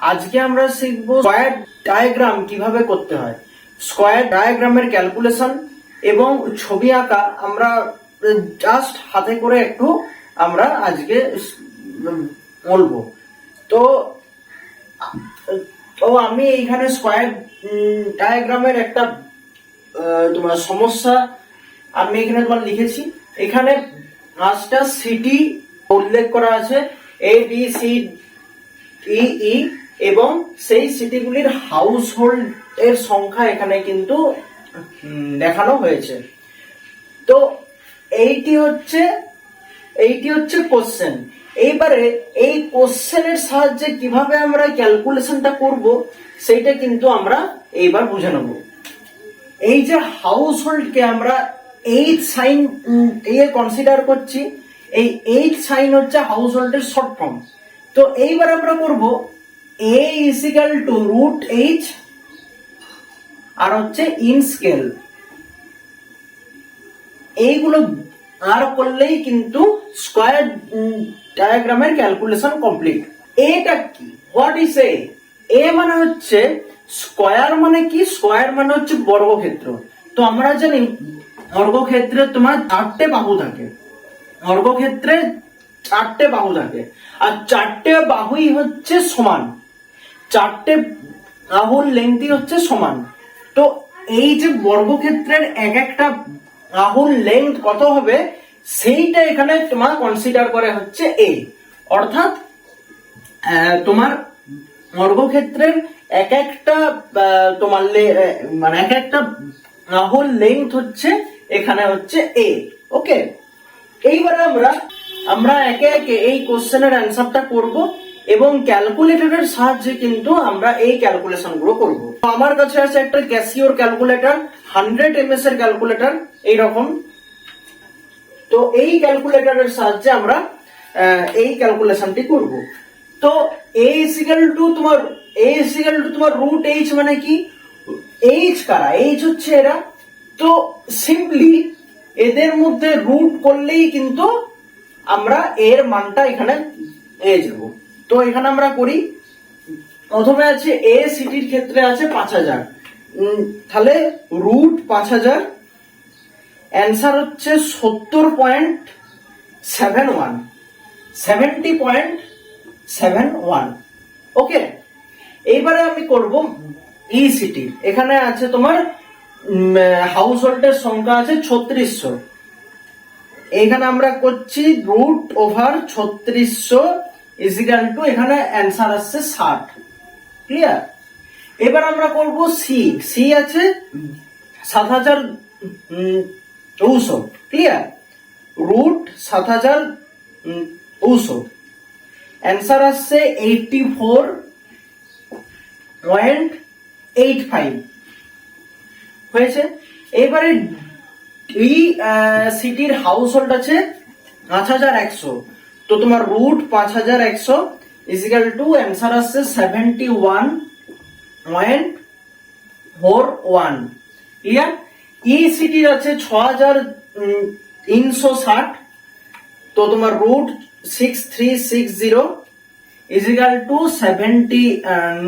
আজকে আমরা শিখব স্কয়ার ডায়াগ্রাম কীভাবে করতে হয়। স্কয়ার ডায়াগ্রামের ক্যালকুলেশন এবং ছবি আঁকা আমরা জাস্ট হাতে করে একটু আমরা আজকে বলব। তো তো আমি এইখানে স্কয়ার ডায়াগ্রামের একটা তোমার সমস্যা আমি এখানে তোমার লিখেছি। এখানে পাঁচটা সিটি উল্লেখ করা আছে এ বি সি ই ই এবং সেই সিটিগুলির হাউস হোল্ড এর সংখ্যা এখানে কিন্তু দেখানো হয়েছে। তো এইটি হচ্ছে এইটি হচ্ছে কোশ্চেন এইবারে এই কোশ্চেনের সাহায্যে কীভাবে আমরা ক্যালকুলেশনটা করব, সেইটা কিন্তু আমরা এইবার বুঝে নেব। এই যে হাউস হোল্ডকে আমরা এইট সাইন এ কনসিডার করছি, এই এইট সাইন হচ্ছে হাউস হোল্ডের শর্ট ফর্ম তো এইবার আমরা করব A equal to root H আর হচ্ছে ইন স্কেল এইগুলো আর করলেই কিন্তু স্কয়ার ডায়াগ্রামের ক্যালকুলেশন কমপ্লিট এটা কি? হোয়াট ইজ এ এ মানে হচ্ছে স্কয়ার মানে কি? স্কয়ার মানে হচ্ছে বর্গক্ষেত্র। তো আমরা জানি বর্গক্ষেত্রে তোমার চারটে বাহু থাকে। বর্গক্ষেত্রে চারটে বাহু থাকে। আর চারটে বাহুই হচ্ছে সমান। চারটে বাহুর লেন্থই হচ্ছে সমান। তো এই যে বর্গক্ষেত্রের এক একটা বাহুর লেন্থ কত হবে, সেইটা এখানে তোমার কনসিডার করে হচ্ছে এ অর্থাৎ তোমার বর্গক্ষেত্রের এক একটা তোমার মানে এক একটা বাহুর লেন্থ হচ্ছে, এখানে হচ্ছে এ ওকে এইবারে আমরা আমরা একে একে এই কোশ্চেনের অ্যান্সারটা করব। এবং ক্যালকুলেটরের সাহায্যে কিন্তু আমরা এই ক্যালকুলেশনগুলো করব। আমার কাছে আছে একটা ক্যাসিওর ক্যালকুলেটর হান্ড্রেড এমএস এর ক্যালকুলেটর এইরকম। তো এই ক্যালকুলেটরের সাহায্যে আমরা এই ক্যালকুলেশনটি করব। তো এ ইজিক্যাল টু তোমার এ ইজিক্যাল টু তোমার রুট এইচ মানে কি? এইচ কারা? এইচ হচ্ছে এরা। তো সিম্পলি এদের মধ্যে রুট করলেই কিন্তু আমরা এর মানটা এখানে পেয়ে যাব। তো এখানে আমরা করি, প্রথমে আছে এ সিটির ক্ষেত্রে আছে পাঁচ হাজার। তাহলে রুট পাঁচ হাজার অ্যান্সার হচ্ছে সত্তর point seven one seventy point seven one okay এইবারে আমি করব ই সিটি এখানে আছে তোমার হাউস হোল্ডের সংখ্যা আছে ছত্রিশশো। এখানে আমরা করছি রুট ওভার ছত্রিশশো ইজিক্যাল টু এখানে অ্যান্সার আসছে ষাট। ক্লিয়ার এবার আমরা করব সি সি আছে সাত হাজার দুশো। ক্লিয়ার রুট সাত হাজার দুশো। অ্যান্সার আসছে eighty four point eight five হয়েছে? এবারে এই সিটির হাউস হোল্ড আছে পাঁচ হাজার একশো। তো তোমার রুট পাঁচ হাজার একশো ইজিক্যাল টু অ্যান্সার আসছে seventy one point four one clear E সিটির আছে ছ হাজার তিনশো ষাট। তো তোমার root six three six zero equal to seventy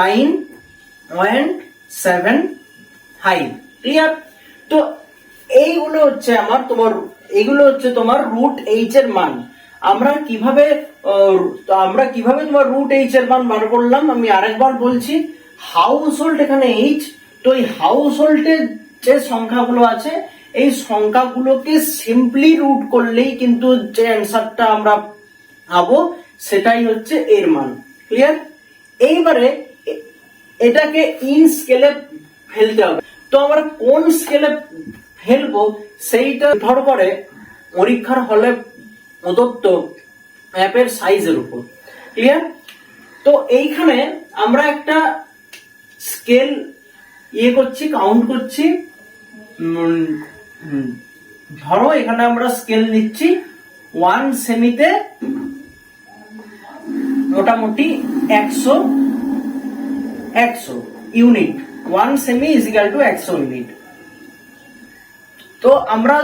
nine point seven five clear তো এইগুলো হচ্ছে আমার, তোমার এগুলো হচ্ছে তোমার রুট এইচ এর মান। আমরা কীভাবে আমরা কীভাবে তোমার রুট এইচ এর মান বার করলাম? আমি আরেকবার বলছি হাউস হোল্ড এখানে এইচ তো এই হাউস হোল্ডের যে সংখ্যাগুলো আছে, এই সংখ্যাগুলোকে সিম্পলি রুট করলেই কিন্তু যে অ্যান্সারটা আমরা পাবো, সেটাই হচ্ছে এর মান। ক্লিয়ার এইবারে এটাকে ইন স্কেলে ফেলতে হবে। তো আমরা কোন স্কেলে ফেলব, সেইটা নির্ভর করে পরীক্ষার হলে প্রদত্ত ম্যাপের সাইজের উপর। ক্লিয়ার তো এইখানে আমরা একটা স্কেল ইয়ে করছি কাউন্ট করছি। ধরো এখানে আমরা স্কেল নিচ্ছি ওয়ান সেমিতে মোটামুটি একশো একশো ইউনিট ওয়ান সেমি ইজিক্যাল টু একশো ইউনিট তো আমরা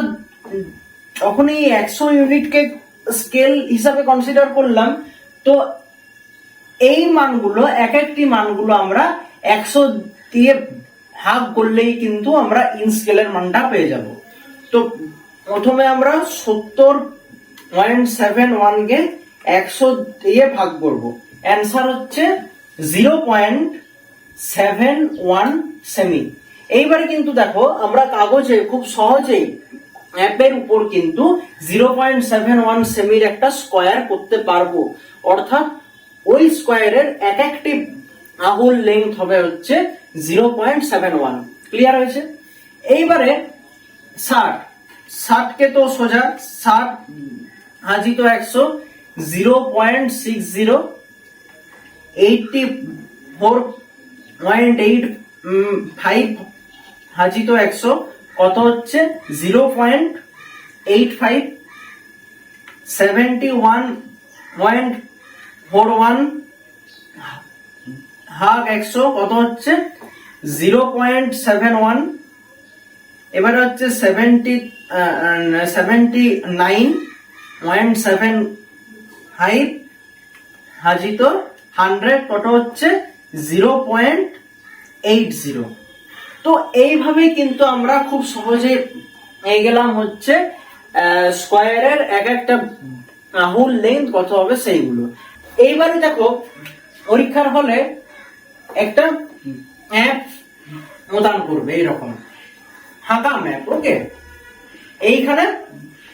যখন এই একশো ইউনিটকে স্কেল হিসাবে কনসিডার করলাম, তো এই মানগুলো এক একটি মানগুলো আমরা একশো দিয়ে ভাগ করলেই কিন্তু আমরা ইন স্কেলের মানটা পেয়ে যাব। তো প্রথমে আমরা সত্তর পয়েন্ট সেভেন ওয়ানকে একশো দিয়ে ভাগ করব। অ্যান্সার হচ্ছে zero point seven one semi এইবারে কিন্তু দেখো, আমরা কাগজে খুব সহজেই অ্যাপের উপর কিন্তু জিরো পয়েন্ট সেভেন ওয়ান সেমির একটা স্কোয়ার করতে পারব। অর্থাৎ ওই স্কোয়ারের এক একটি আঙুল লেন্থ হবে হচ্ছে zero point seven one clear হয়েছে? এইবারে ষাট। ষাটকে তো সোজা, ষাট হাজি তো একশো zero point six zero eighty four point eight five হাজি তো একশো কত হচ্ছে? Zero point eight five seventy one point four one হাগ একশো কত হচ্ছে? জিরো পয়েন্ট সেভেন ওয়ান এবারে হচ্ছে seventy seventy nine point seven five হাজিত hundred কত হচ্ছে? জিরো পয়েন্ট এইট জিরো তো এইভাবে কিন্তু আমরা খুব সহজে পেয়ে গেলাম হচ্ছে স্কোয়ারের এক একটা আহুল লেন্থ কত হবে সেইগুলো। এইবারে দেখো, পরীক্ষার হলে একটা অ্যাপ প্রদান করবে এইরকম হাঁকা ম্যাপ ওকে এইখানে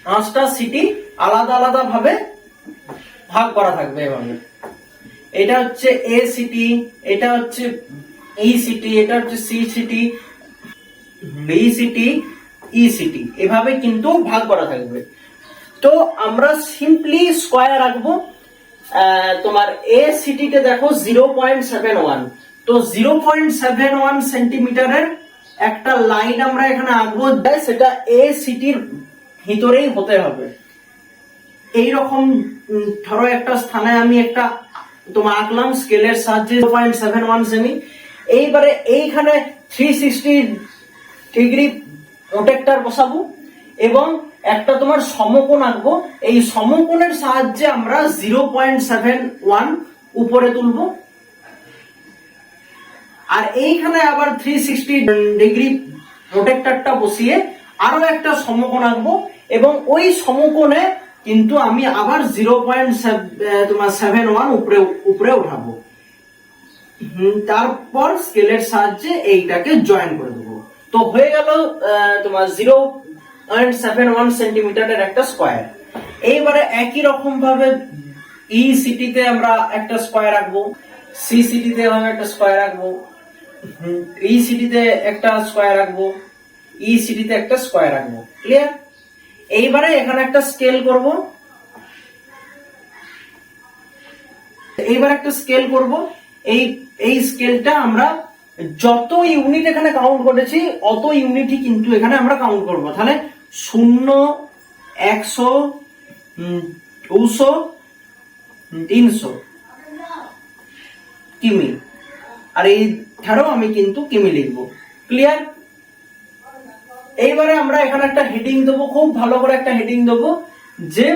পাঁচটা সিটি আলাদা আলাদা ভাবে ভাগ করা থাকবে এভাবে। এটা হচ্ছে এ সিটি এটা হচ্ছে ই সিটি এটা হচ্ছে C CT B CT E CT এভাবে কিন্তু ভাগ করা থাকবে। তো আমরা সিম্পলি স্কোয়ার রাখব। তোমার এ সিটিতে দেখো জিরো পয়েন্ট সেভেন ওয়ান তো জিরো পয়েন্ট সেভেন ওয়ান সেন্টিমিটারের একটা লাইন আমরা এখানে আঁকবো। সেটা এ সিটির ভিতরেই হতে হবে। এইরকম উম, ধরো একটা স্থানে আমি একটা তোমার আঁকলাম স্কেলের সাহায্যে পয়েন্ট সেভেন ওয়ান সেমি এইবারে এইখানে থ্রি সিক্সটি ডিগ্রি প্রোটেক্টার বসাবো, এবং একটা তোমার সমকোণ আঁকবো। এই সমকোণের সাহায্যে আমরা জিরো পয়েন্ট সেভেন ওয়ান উপরে তুলবো। আর এইখানে আবার থ্রি সিক্সটি ডিগ্রি প্রোটেক্টারটা বসিয়ে আরও একটা সমকোণ আঁকবো, এবং ওই সমকোণে কিন্তু আমি আবার জিরো পয়েন্ট তোমার সেভেন ওয়ান উপরে উপরে উঠাবো তারপর স্কেলের সাহায্যে এইটাকে জয়েন করে দেবো। তো হয়ে গেল তোমার জিরো পয়েন্ট সেভেন ওয়ান সেন্টিমিটারের একটা স্কোয়ার এইবারে একই রকম ভাবে ই সিটিতে আমরা একটা স্কোয়ার রাখব সি সিটিতে আমরা একটা স্কোয়ার রাখব ই সিটিতে একটা স্কোয়ার রাখব ই সিটিতে একটা স্কোয়ার রাখব ক্লিয়ার এইবারে এখানে একটা স্কেল করব। এইবার একটা স্কেল করব। এই এই স্কেলটা আমরা যত ইউনিট এখানে কাউন্ট করেছি, অত ইউনিটই কিন্তু এখানে আমরা কাউন্ট করব। তাহলে শূন্য, একশো দুশো তিনশো। কিমি। আর এই ধারও আমি কিন্তু কিমি লিখব। ক্লিয়ার এইবারে আমরা এখানে একটা হেডিং দেবো, খুব ভালো করে একটা হেডিং দেবো, যে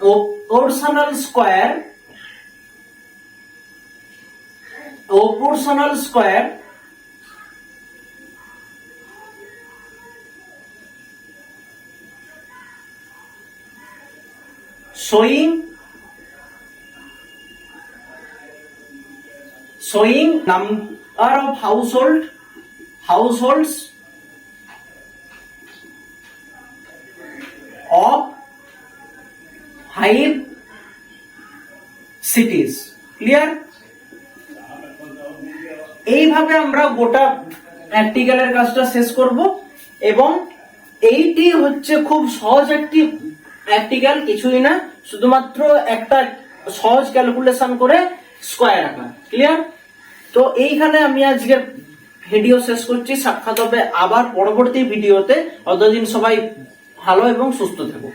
proportional square proportional square showing showing number of household households of five cities clear এইভাবে আমরা গোটা প্র্যাকটিক্যালের কাজটা শেষ করব এবং এইটি হচ্ছে খুব সহজ একটি প্র্যাকটিক্যাল কিছুই না, শুধুমাত্র একটা সহজ ক্যালকুলেশন করে স্কোয়ার আঁকা। ক্লিয়ার তো এইখানে আমি আজকে ভিডিও শেষ করছি, সাক্ষাৎ হবে আবার পরবর্তী ভিডিওতে অতদিন সবাই ভালো এবং সুস্থ থেকো।